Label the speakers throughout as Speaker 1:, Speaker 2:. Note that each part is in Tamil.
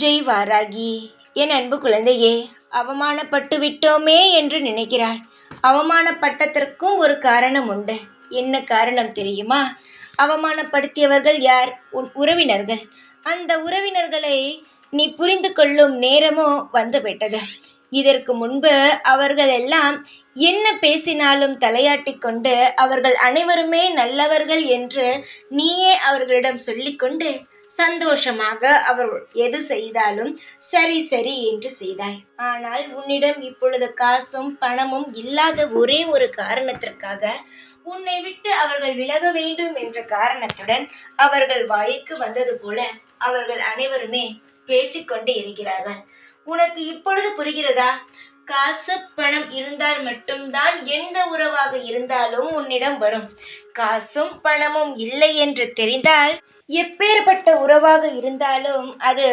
Speaker 1: ஜெய் வாராகி என் அன்பு குழந்தையே அவமானப்பட்டு விட்டோமே என்று நினைக்கிறாய். அவமானப்பட்டதற்கும் ஒரு காரணம் உண்டு. என்ன காரணம் தெரியுமா? அவமானப்படுத்தியவர்கள் யார்? உன் உறவினர்கள். அந்த உறவினர்களை நீ புரிந்து கொள்ளும் நேரமும் வந்துவிட்டது இதற்கு முன்பு அவர்கள் எல்லாம் என்ன பேசினாலும் தலையாட்டி கொண்டு அவர்கள் அனைவருமே நல்லவர்கள் என்று நீயே அவர்களிடம் சொல்லிக்கொண்டு சந்தோஷமாக அவர் எது செய்தாலும் சரி சரி என்று செய்தாய். ஆனால் உன்னிடம் இப்பொழுது காசும் பணமும் இல்லாத ஒரே ஒரு காரணத்திற்காக உன்னை விட்டு அவர்கள் விலக வேண்டும் என்ற காரணத்துடன் அவர்கள் வாய்க்கு வந்தது போல அவர்கள் அனைவருமே பேசிக்கொண்டு இருக்கிறார்கள். உனக்கு இப்பொழுது புரிகிறதா? காசு பணம் இருந்தால் மட்டும்தான் எந்த உறவாக இருந்தாலும் உன்னிடம் வரும். காசும் பணமும் இல்லை என்று தெரிந்தால் எப்பேற்பட்ட உறவாக இருந்தாலும் அது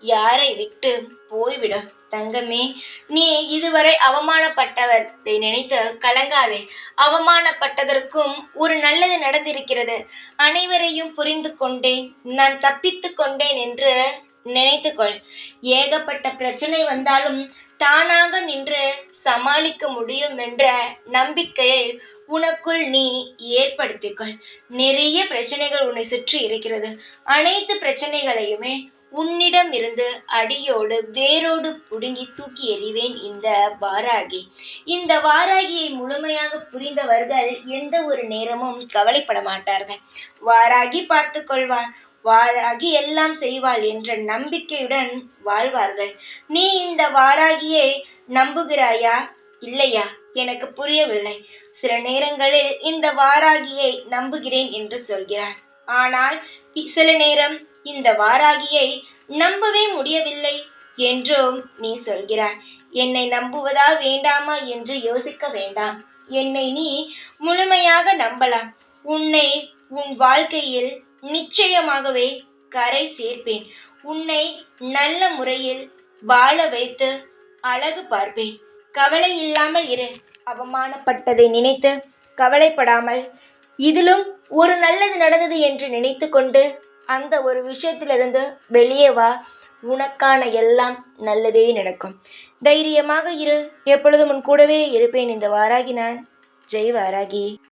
Speaker 1: யாரை விட்டு போய்விடும். தங்கமே நீ இதுவரை அவமானப்பட்டவரை நினைத்து கலங்காதே. அவமானப்பட்டதற்கும் ஒரு நல்லது நடந்திருக்கிறது. அனைவரையும் புரிந்து கொண்டேன். நான் தப்பித்து கொண்டேன் என்று நினைத்துக்கொள். ஏகப்பட்ட பிரச்சனை வந்தாலும் தானாக நின்று சமாளிக்க முடியும் என்ற நம்பிக்கையை உனக்குள் நீ ஏற்படுத்திக்கொள். நிறைய பிரச்சனைகள் உன்னை சுற்றி இருக்கிறது. அனைத்து பிரச்சனைகளையுமே உன்னிடம் இருந்து அடியோடு வேரோடு புடுங்கி தூக்கி எறிவேன் இந்த வாராகி. இந்த வாராகியை முழுமையாக புரிந்தவர்கள் எந்த ஒரு நேரமும் கவலைப்பட மாட்டார்கள். வாராகி பார்த்து கொள்வார் வாராகி எல்லாம் செய்வாள் என்ற நம்பிக்கையுடன் வாழ்வார்கள். நீ இந்த வாராகியை நம்புகிறாயா? இல்லையா? எனக்கு புரியவில்லை. சில நேரங்களில் இந்த வாராகியை நம்புகிறேன் என்று சொல்கிறார். ஆனால் சில நேரம் இந்த வாராகியை நம்பவே முடியவில்லை என்றும் நீ சொல்கிறாய். என்னை நம்புவதா வேண்டாமா என்று யோசிக்க வேண்டாம். என்னை நீ முழுமையாக நம்பலாம். உன்னை உன் வாழ்க்கையில் நிச்சயமாகவே கரை சேர்ப்பேன். உன்னை நல்ல முறையில் வாழ வைத்து அழகு பார்ப்பேன். கவலை இல்லாமல் இரு. அவமானப்பட்டதை நினைத்து கவலைப்படாமல் இதிலும் ஒரு நல்லது நடந்தது என்று நினைத்து கொண்டு அந்த ஒரு விஷயத்திலிருந்து வெளியே வா. உனக்கான எல்லாம் நல்லதே நடக்கும். தைரியமாக இரு. எப்பொழுதும் உன் கூடவே இருப்பேன் இந்த வாராகி நான். ஜெய் வாராகி.